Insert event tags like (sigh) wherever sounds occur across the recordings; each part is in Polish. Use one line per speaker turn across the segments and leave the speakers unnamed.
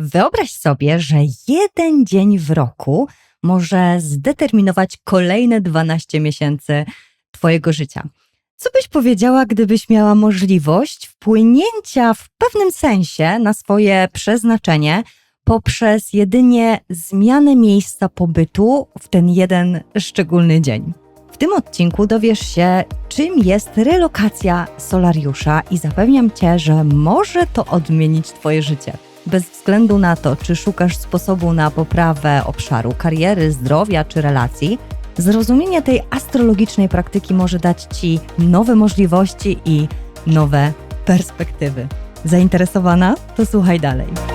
Wyobraź sobie, że jeden dzień w roku może zdeterminować kolejne 12 miesięcy Twojego życia. Co byś powiedziała, gdybyś miała możliwość wpłynięcia w pewnym sensie na swoje przeznaczenie poprzez jedynie zmianę miejsca pobytu w ten jeden szczególny dzień? W tym odcinku dowiesz się, czym jest relokacja solariusza i zapewniam Cię, że może to odmienić Twoje życie. Bez względu na to, czy szukasz sposobu na poprawę obszaru kariery, zdrowia czy relacji, zrozumienie tej astrologicznej praktyki może dać Ci nowe możliwości i nowe perspektywy. Zainteresowana? To słuchaj dalej.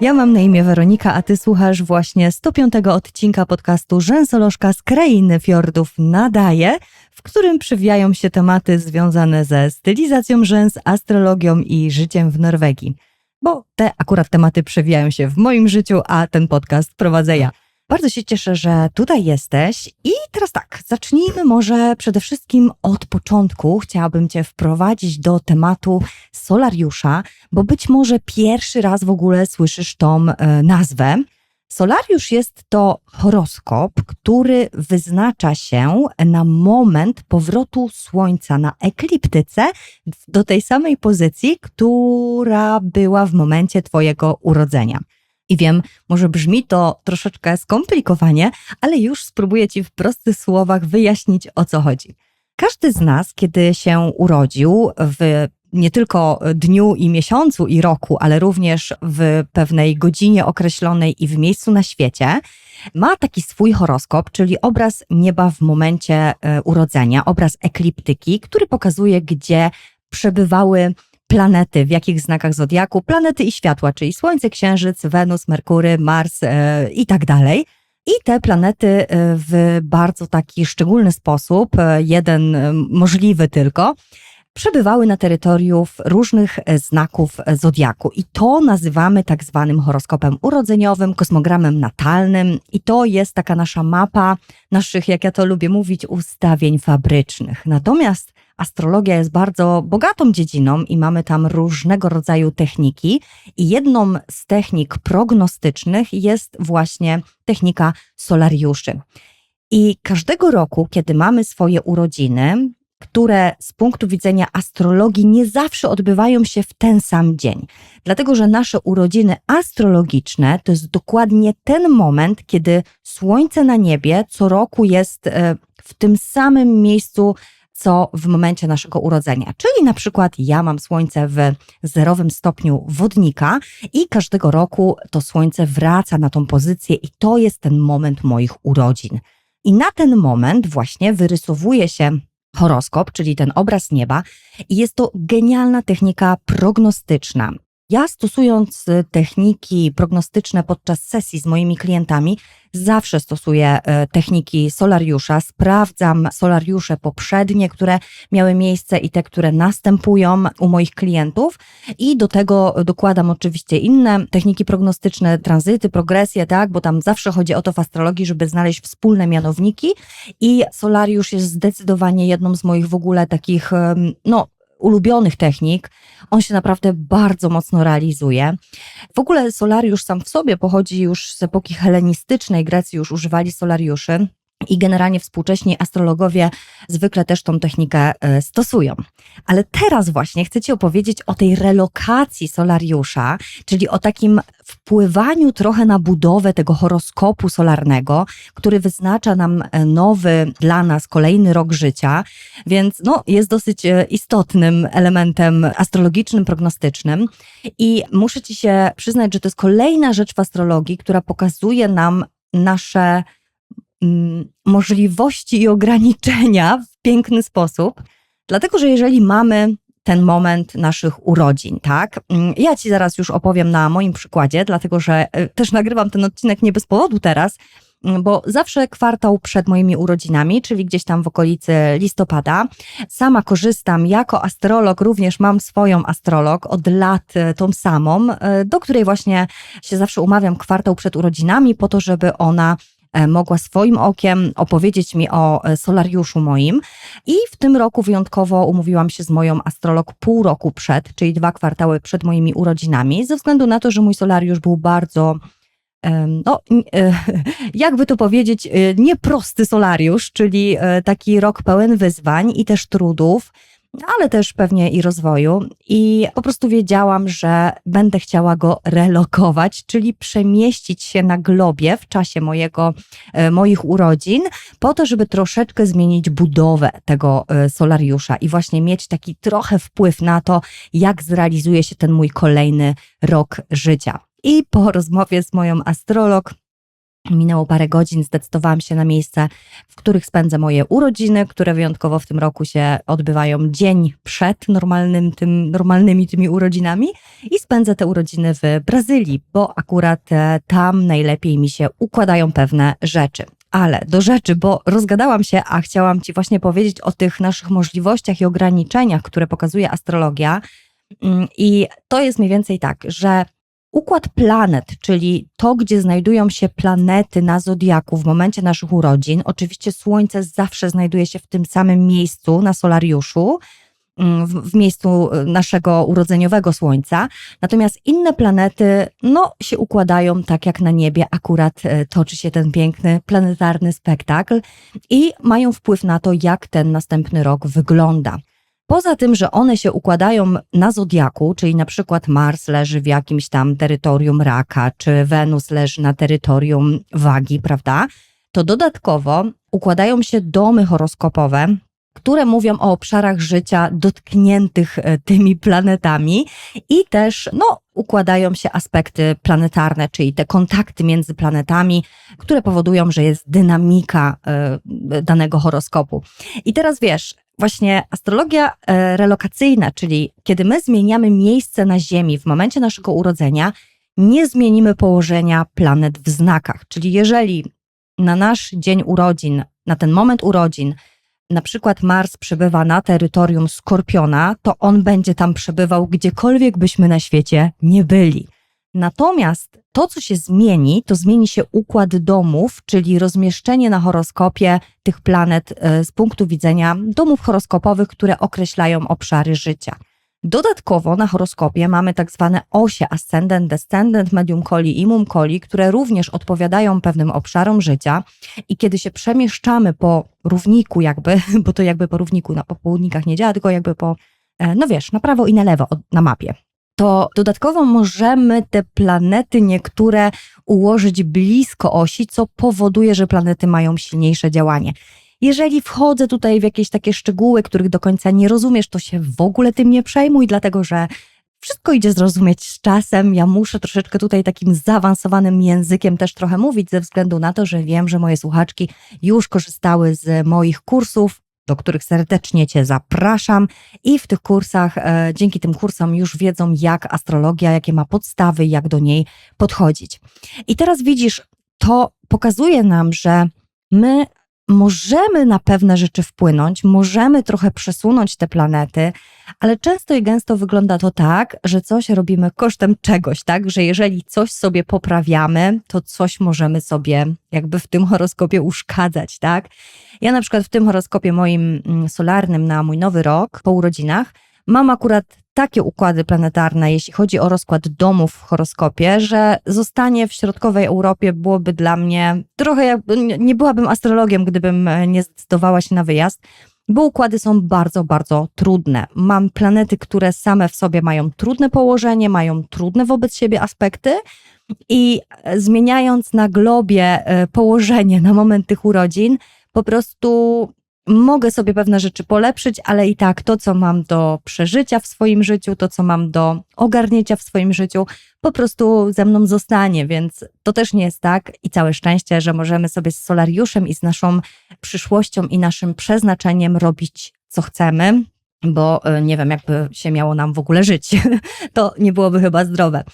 Ja mam na imię Weronika, a ty słuchasz właśnie 105 odcinka podcastu Rzęsolożka z Krainy Fiordów Nadaje, w którym przywijają się tematy związane ze stylizacją rzęs, astrologią i życiem w Norwegii. Bo te akurat tematy przewijają się w moim życiu, a ten podcast prowadzę ja. Bardzo się cieszę, że tutaj jesteś. I teraz tak, zacznijmy może przede wszystkim od początku. Chciałabym Cię wprowadzić do tematu solariusza, bo być może pierwszy raz w ogóle słyszysz tą e, nazwę. Solariusz jest to horoskop, który wyznacza się na moment powrotu Słońca na ekliptyce do tej samej pozycji, która była w momencie Twojego urodzenia. I wiem, może brzmi to troszeczkę skomplikowanie, ale już spróbuję Ci w prostych słowach wyjaśnić o co chodzi. Każdy z nas, kiedy się urodził w nie tylko dniu i miesiącu i roku, ale również w pewnej godzinie określonej i w miejscu na świecie, ma taki swój horoskop, czyli obraz nieba w momencie e, urodzenia, obraz ekliptyki, który pokazuje, gdzie przebywały planety, w jakich znakach zodiaku, planety i światła, czyli Słońce, Księżyc, Wenus, Merkury, Mars e, i tak dalej. I te planety e, w bardzo taki szczególny sposób, e, jeden e, możliwy tylko, przebywały na terytorium różnych znaków zodiaku. I to nazywamy tak zwanym horoskopem urodzeniowym, kosmogramem natalnym. I to jest taka nasza mapa naszych, jak ja to lubię mówić, ustawień fabrycznych. Natomiast astrologia jest bardzo bogatą dziedziną i mamy tam różnego rodzaju techniki. I jedną z technik prognostycznych jest właśnie technika solariuszy. I każdego roku, kiedy mamy swoje urodziny, które z punktu widzenia astrologii nie zawsze odbywają się w ten sam dzień. Dlatego, że nasze urodziny astrologiczne to jest dokładnie ten moment, kiedy Słońce na niebie co roku jest e, w tym samym miejscu, co w momencie naszego urodzenia. Czyli na przykład ja mam Słońce w zerowym stopniu wodnika i każdego roku to Słońce wraca na tą pozycję i to jest ten moment moich urodzin. I na ten moment właśnie wyrysowuje się horoskop, czyli ten obraz nieba, i jest to genialna technika prognostyczna. Ja stosując y, techniki prognostyczne podczas sesji z moimi klientami, zawsze stosuję y, techniki solariusza, sprawdzam solariusze poprzednie, które miały miejsce i te, które następują u moich klientów. I do tego dokładam oczywiście inne techniki prognostyczne, tranzyty, progresje, tak, bo tam zawsze chodzi o to w astrologii, żeby znaleźć wspólne mianowniki. I solariusz jest zdecydowanie jedną z moich w ogóle takich, no, ulubionych technik. On się naprawdę bardzo mocno realizuje. W ogóle solariusz sam w sobie pochodzi już z epoki helenistycznej. Grecy już używali solariuszy. I generalnie współcześni astrologowie zwykle też tą technikę e, stosują. Ale teraz właśnie chcę Ci opowiedzieć o tej relokacji solariusza, czyli o takim wpływaniu trochę na budowę tego horoskopu solarnego, który wyznacza nam e, nowy dla nas kolejny rok życia, więc no, jest dosyć e, istotnym elementem astrologicznym, prognostycznym. I muszę Ci się przyznać, że to jest kolejna rzecz w astrologii, która pokazuje nam nasze możliwości i ograniczenia w piękny sposób. Dlatego, że jeżeli mamy ten moment naszych urodzin, tak? Mm, ja Ci zaraz już opowiem na moim przykładzie, dlatego że e, też nagrywam ten odcinek nie bez powodu teraz, mm, bo zawsze kwartał przed moimi urodzinami, czyli gdzieś tam w okolicy listopada. Sama korzystam jako astrolog, również mam swoją astrolog od lat e, tą samą, e, do której właśnie się zawsze umawiam kwartał przed urodzinami, po to, żeby ona mogła swoim okiem opowiedzieć mi o e, solariuszu moim. I w tym roku wyjątkowo umówiłam się z moją astrolog pół roku przed, czyli dwa kwartały przed moimi urodzinami, ze względu na to, że mój solariusz był bardzo no, (laughs) jakby to powiedzieć, nieprosty solariusz, czyli taki rok pełen wyzwań i też trudów ale też pewnie i rozwoju. I po prostu wiedziałam, że będę chciała go relokować, czyli przemieścić się na globie w czasie mojego, e, moich urodzin, po to, żeby troszeczkę zmienić budowę tego e, solariusza i właśnie mieć taki trochę wpływ na to, jak zrealizuje się ten mój kolejny rok życia. I po rozmowie z moją astrolog Minęło parę godzin, zdecydowałam się na miejsce, w których spędzę moje urodziny, które wyjątkowo w tym roku się odbywają dzień przed normalnym, tym, normalnymi tymi urodzinami i spędzę te urodziny w Brazylii, bo akurat e, tam najlepiej mi się układają pewne rzeczy. Ale do rzeczy, bo rozgadałam się, a chciałam Ci właśnie powiedzieć o tych naszych możliwościach i ograniczeniach, które pokazuje astrologia. Mm, I to jest mniej więcej tak, że Układ planet, czyli to, gdzie znajdują się planety na zodiaku w momencie naszych urodzin. Oczywiście Słońce zawsze znajduje się w tym samym miejscu na solariuszu, mm, w, w, miejscu y, naszego urodzeniowego Słońca. Natomiast inne planety, no, się układają tak jak na niebie, akurat y, toczy się ten piękny planetarny spektakl i mają wpływ na to, jak ten następny rok wygląda. Poza tym, że one się układają na zodiaku, czyli na przykład Mars leży w jakimś tam terytorium raka, czy Wenus leży na terytorium wagi, prawda? To dodatkowo układają się domy horoskopowe, które mówią o obszarach życia dotkniętych e, tymi planetami i też no, układają się aspekty planetarne, czyli te kontakty między planetami, które powodują, że jest dynamika y, danego horoskopu. I teraz wiesz, właśnie astrologia e, relokacyjna, czyli kiedy my zmieniamy miejsce na Ziemi w momencie naszego urodzenia, nie zmienimy położenia planet w znakach. Czyli jeżeli na nasz dzień urodzin, na ten moment urodzin, na przykład Mars przebywa na terytorium Skorpiona, to on będzie tam przebywał gdziekolwiek byśmy na świecie nie byli. Natomiast to, co się zmieni, to zmieni się układ domów, czyli rozmieszczenie na horoskopie tych planet e, z punktu widzenia domów horoskopowych, które określają obszary życia. Dodatkowo na horoskopie mamy tak zwane osie ascendent, descendent, medium coli i mum coli, które również odpowiadają pewnym obszarom życia i kiedy się przemieszczamy po równiku jakby, bo to jakby po równiku, na, po południkach nie działa, tylko jakby po, e, no wiesz, na prawo i na lewo na mapie to dodatkowo możemy te planety niektóre ułożyć blisko osi, co powoduje, że planety mają silniejsze działanie. Jeżeli wchodzę tutaj w jakieś takie szczegóły, których do końca nie rozumiesz, to się w ogóle tym nie przejmuj, dlatego że wszystko idzie zrozumieć z czasem. Ja muszę troszeczkę tutaj takim zaawansowanym językiem też trochę mówić, ze względu na to, że wiem, że moje słuchaczki już korzystały z moich kursów do których serdecznie Cię zapraszam i w tych kursach, e, dzięki tym kursom już wiedzą, jak astrologia, jakie ma podstawy, jak do niej podchodzić. I teraz widzisz, to pokazuje nam, że my możemy na pewne rzeczy wpłynąć, możemy trochę przesunąć te planety, ale często i gęsto wygląda to tak, że coś robimy kosztem czegoś, tak? Że jeżeli coś sobie poprawiamy, to coś możemy sobie jakby w tym horoskopie uszkadzać, tak? Ja na przykład w tym horoskopie moim mm, solarnym na mój nowy rok po urodzinach mam akurat takie układy planetarne, jeśli chodzi o rozkład domów w horoskopie, że zostanie w środkowej Europie byłoby dla mnie trochę jakby, nie byłabym astrologiem, gdybym e, nie zdecydowała się na wyjazd, bo układy są bardzo, bardzo trudne. Mam planety, które same w sobie mają trudne położenie, mają trudne wobec siebie aspekty i e, zmieniając na globie e, położenie na moment tych urodzin, po prostu mogę sobie pewne rzeczy polepszyć, ale i tak to, co mam do przeżycia w swoim życiu, to, co mam do ogarnięcia w swoim życiu, po prostu ze mną zostanie, więc to też nie jest tak i całe szczęście, że możemy sobie z solariuszem i z naszą przyszłością i naszym przeznaczeniem robić, co chcemy, bo e, nie wiem, jakby się miało nam w ogóle żyć. (laughs) To nie byłoby chyba zdrowe.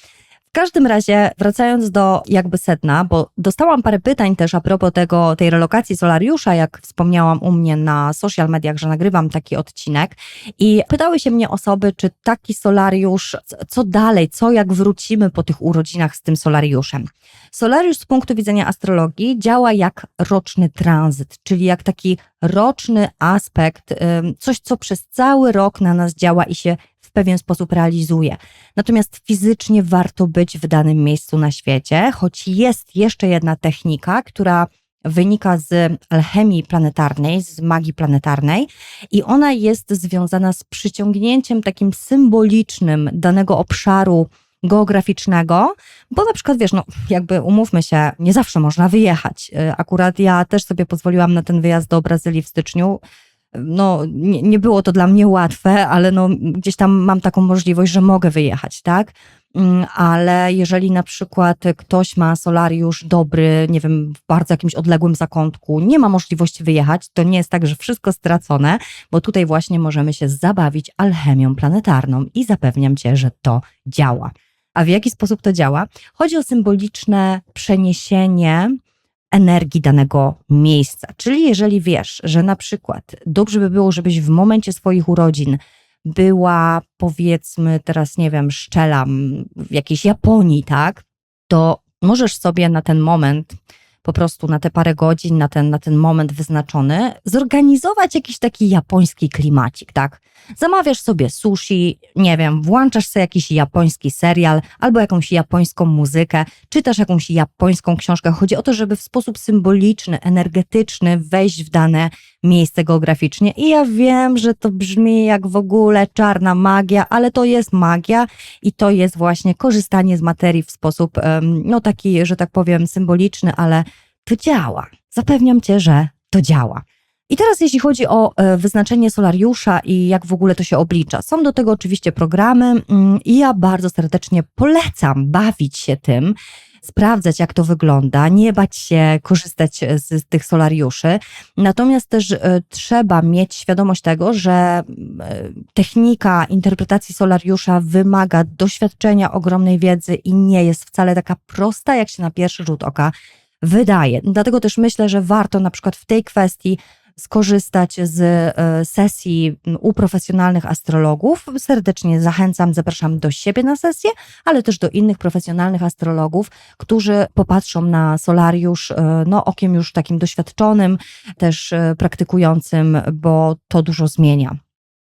W każdym razie, wracając do jakby sedna, bo dostałam parę pytań też a propos tego, tej relokacji solariusza, jak wspomniałam u mnie na social mediach, że nagrywam taki odcinek i pytały się mnie osoby, czy taki solariusz, co dalej, co jak wrócimy po tych urodzinach z tym solariuszem. Solariusz z punktu widzenia astrologii działa jak roczny tranzyt, czyli jak taki roczny aspekt, coś, co przez cały rok na nas działa i się w pewien sposób realizuje. Natomiast fizycznie warto być w danym miejscu na świecie, choć jest jeszcze jedna technika, która wynika z alchemii planetarnej, z magii planetarnej i ona jest związana z przyciągnięciem takim symbolicznym danego obszaru geograficznego, bo na przykład wiesz, no jakby umówmy się, nie zawsze można wyjechać. Y, akurat ja też sobie pozwoliłam na ten wyjazd do Brazylii w styczniu no, nie, nie było to dla mnie łatwe, ale no, gdzieś tam mam taką możliwość, że mogę wyjechać, tak? Mm, ale jeżeli na przykład ktoś ma solariusz dobry, nie wiem, w bardzo jakimś odległym zakątku, nie ma możliwości wyjechać, to nie jest tak, że wszystko stracone, bo tutaj właśnie możemy się zabawić alchemią planetarną i zapewniam cię, że to działa. A w jaki sposób to działa? Chodzi o symboliczne przeniesienie energii danego miejsca. Czyli jeżeli wiesz, że na przykład dobrze by było, żebyś w momencie swoich urodzin była, powiedzmy, teraz nie wiem, szczelam w jakiejś Japonii, tak, to możesz sobie na ten moment po prostu na te parę godzin, na ten, na ten moment wyznaczony, zorganizować jakiś taki japoński klimacik, tak? Zamawiasz sobie sushi, nie wiem, włączasz sobie jakiś japoński serial albo jakąś japońską muzykę, czytasz jakąś japońską książkę. Chodzi o to, żeby w sposób symboliczny, energetyczny wejść w dane miejsce geograficznie. I ja wiem, że to brzmi jak w ogóle czarna magia, ale to jest magia i to jest właśnie korzystanie z materii w sposób, no taki, że tak powiem, symboliczny, ale to działa. Zapewniam cię, że to działa. I teraz jeśli chodzi o e, wyznaczenie solariusza i jak w ogóle to się oblicza. Są do tego oczywiście programy mm, i ja bardzo serdecznie polecam bawić się tym, sprawdzać jak to wygląda, nie bać się korzystać z, z tych solariuszy. Natomiast też e, trzeba mieć świadomość tego, że e, technika interpretacji solariusza wymaga doświadczenia, ogromnej wiedzy i nie jest wcale taka prosta, jak się na pierwszy rzut oka wydaje. Dlatego też myślę, że warto na przykład w tej kwestii skorzystać z e, sesji u profesjonalnych astrologów. Serdecznie zachęcam, zapraszam do siebie na sesję, ale też do innych profesjonalnych astrologów, którzy popatrzą na solariusz e, no, okiem już takim doświadczonym, też e, praktykującym, bo to dużo zmienia.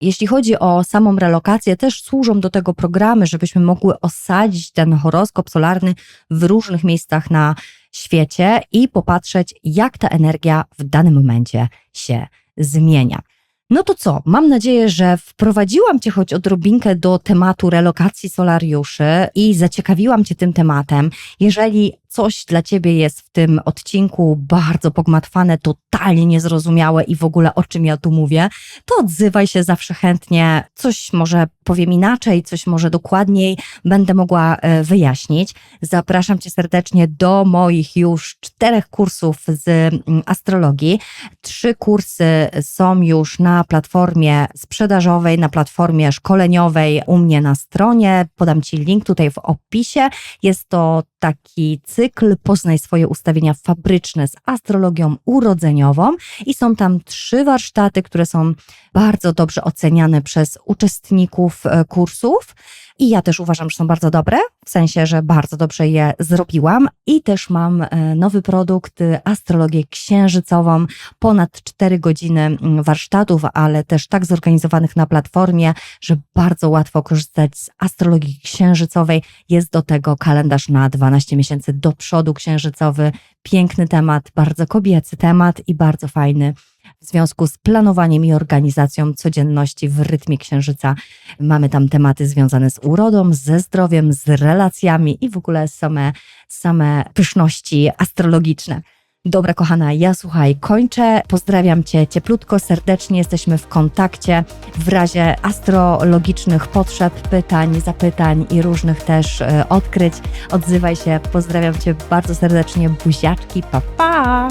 Jeśli chodzi o samą relokację, też służą do tego programy, żebyśmy mogły osadzić ten horoskop solarny w różnych miejscach na świecie i popatrzeć, jak ta energia w danym momencie się zmienia. No to co? Mam nadzieję, że wprowadziłam Cię choć odrobinkę do tematu relokacji solariuszy i zaciekawiłam Cię tym tematem. Jeżeli coś dla ciebie jest w tym odcinku bardzo pogmatwane, totalnie niezrozumiałe i w ogóle o czym ja tu mówię, to odzywaj się zawsze chętnie. Coś może powiem inaczej, coś może dokładniej będę mogła e, wyjaśnić. Zapraszam cię serdecznie do moich już czterech kursów z mm, astrologii. Trzy kursy są już na platformie sprzedażowej, na platformie szkoleniowej u mnie na stronie. Podam ci link tutaj w opisie. Jest to taki cykl Poznaj swoje ustawienia fabryczne z astrologią urodzeniową i są tam trzy warsztaty, które są bardzo dobrze oceniane przez uczestników e, kursów. I ja też uważam, że są bardzo dobre, w sensie, że bardzo dobrze je zrobiłam. I też mam e, nowy produkt, astrologię księżycową, ponad 4 godziny mm, warsztatów, ale też tak zorganizowanych na platformie, że bardzo łatwo korzystać z astrologii księżycowej. Jest do tego kalendarz na 12 miesięcy do przodu księżycowy. Piękny temat, bardzo kobiecy temat i bardzo fajny w związku z planowaniem i organizacją codzienności w rytmie księżyca. Mamy tam tematy związane z urodą, ze zdrowiem, z relacjami i w ogóle same, same pyszności astrologiczne. Dobra, kochana, ja słuchaj, kończę. Pozdrawiam Cię cieplutko, serdecznie. Jesteśmy w kontakcie. W razie astrologicznych potrzeb, pytań, zapytań i różnych też y, odkryć, odzywaj się. Pozdrawiam Cię bardzo serdecznie. Buziaczki, pa pa!